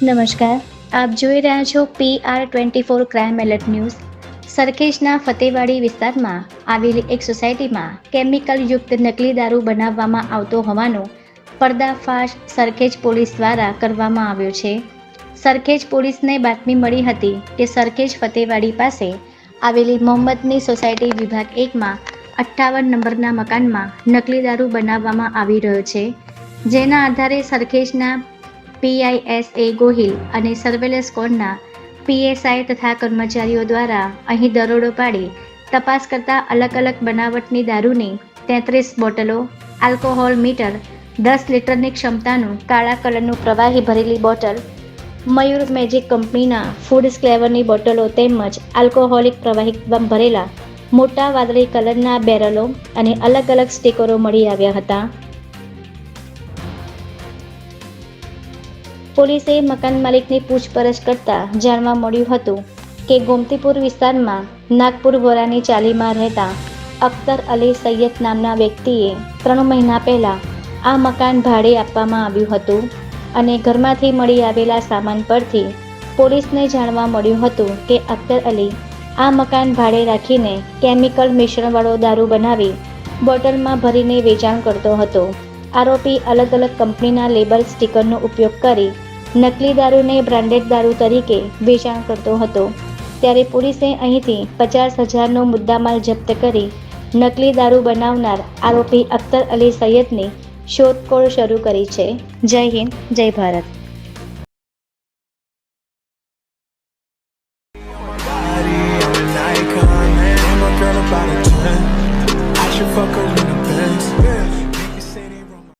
નમસ્કાર. આપ જોઈ રહ્યા છો P R twenty four crime alert news સરખેજના Fatewadi વિસ્તારમાં આવેલી એક સોસાયટીમાં કેમિકલ યુક્ત નકલી દારૂ બનાવવામાં આવતો હોવાનો પર્દાફાશ સરખેજ પોલીસ દ્વારા કરવામાં આવ્યો છે. સરખેજ પોલીસને બાતમી મળી હતી કે સરખેજ ફતેવાડી પાસે આવેલી મોહમ્મદની સોસાયટી વિભાગ એકમાં અઠ્ઠાવન નંબરના મકાનમાં નકલી દારૂ બનાવવામાં આવી રહ્યો છે. જેના આધારે સરખેજના પીઆઈએસ એ ગોહિલ અને સર્વેલન્સ સ્કોડના પીએસઆઈ તથા કર્મચારીઓ દ્વારા અહીં દરોડો પાડી તપાસ કરતા અલગ અલગ બનાવટની દારૂની તેત્રીસ બોટલો, આલ્કોહોલ મીટર, દસ લીટરની ક્ષમતાનું કાળા કલરનું પ્રવાહી ભરેલી બોટલ, મયુર મેજિક કંપનીના ફૂડ સ્ક્લેવરની બોટલો તેમજ આલ્કોહોલિક પ્રવાહી ભરેલા મોટા વાદળી કલરના બેરલો અને અલગ અલગ સ્ટીકરો મળી આવ્યા હતા. પોલીસે મકાન માલિકની પૂછપરછ કરતા જાણવા મળ્યું હતું કે ગોમતીપુર વિસ્તારમાં નાગપુર વોરાની ચાલીમાં રહેતા અખ્તર અલી સૈયદ નામના વ્યક્તિએ ત્રણ મહિના પહેલા આ મકાન ભાડે આપવામાં આવ્યું હતું અને ઘરમાંથી મળી આવેલા સામાન પરથી પોલીસને જાણવા મળ્યું હતું કે અખ્તર અલી આ મકાન ભાડે રાખીને કેમિકલ મિશ્રણવાળો દારૂ બનાવી બોટલમાં ભરીને વેચાણ કરતો હતો. આરોપી અલગ અલગ કંપનીના લેબલ સ્ટીકરનો ઉપયોગ કરી નકલી દારૂને બ્રાન્ડેડ દારૂ તરીકે વેચાણ કરતો હતો. ત્યારે પોલીસે અહીંથી પચાસ હજારનો મુદ્દામાલ જપ્ત કરી નકલી દારૂ બનાવનાર આરોપી અખ્તર અલી સૈયદની શોધખોળ શરૂ કરી છે. જય હિન્દ, જય ભારત.